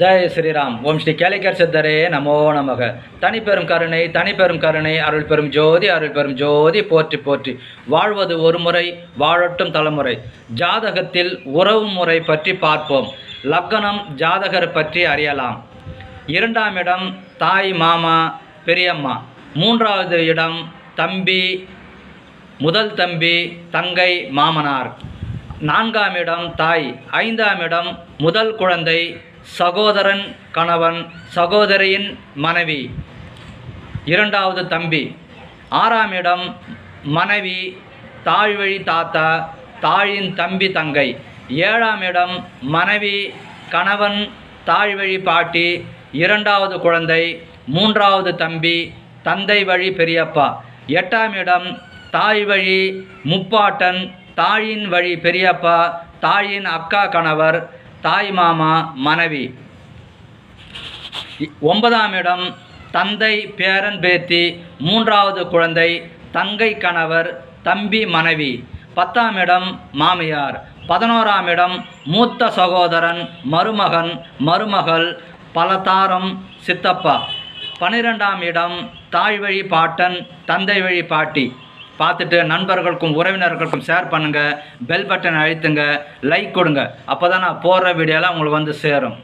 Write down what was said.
ஜெய் ஸ்ரீராம். ஓம் ஸ்ரீ கேலிக்கர் சித்தரே நமோ நமக. தனிப்பெரும் கருணை தனிப்பெரும் கருணை அருள் பெரும் ஜோதி அருள் பெரும் ஜோதி போற்றி போற்றி. வாழ்வது ஒரு முறை வாழட்டும் தலைமுறை. ஜாதகத்தில் உறவு முறை பற்றி பார்ப்போம். லக்கணம் ஜாதகர் பற்றி அறியலாம். இரண்டாம் இடம் தாய் மாமா பெரியம்மா. மூன்றாவது இடம் தம்பி முதல் தம்பி தங்கை மாமனார். நான்காம் இடம் தாய். ஐந்தாம் இடம் முதல் குழந்தை சகோதரன் கணவன் சகோதரியின் மனைவி. இரண்டாவது தம்பி. ஆறாம் இடம் மனைவி தாழ்வழி தாத்தா தாயின் தம்பி தங்கை. ஏழாம் இடம் மனைவி கணவன் தாழ்வழி பாட்டி இரண்டாவது குழந்தை மூன்றாவது தம்பி தந்தை வழி பெரியப்பா. எட்டாம் இடம் தாய் வழி முப்பாட்டன் தாயின் வழி பெரியப்பா தாயின் அக்கா கணவர் தாய் மாமா மனைவி. ஒன்பதாம் இடம் தந்தை பேரன் பேத்தி மூன்றாவது குழந்தை தங்கை கணவர் தம்பி மனைவி. பத்தாம் இடம் மாமியார். பதினோராம் இடம் மூத்த சகோதரன் மருமகன் மருமகள் பலதாரம் சித்தப்பா. பன்னிரெண்டாம் இடம் தாய் வழி பாட்டன் தந்தை வழி பாட்டி. பார்த்துட்டு நண்பர்களுக்கும் உறவினர்களுக்கும் ஷேர் பண்ணுங்கள் பெல் பட்டன் அழுத்துங்க லைக் கொடுங்க. அப்போ தான் நான் போடுற வீடியோலாம் உங்களுக்கு வந்து சேரும்.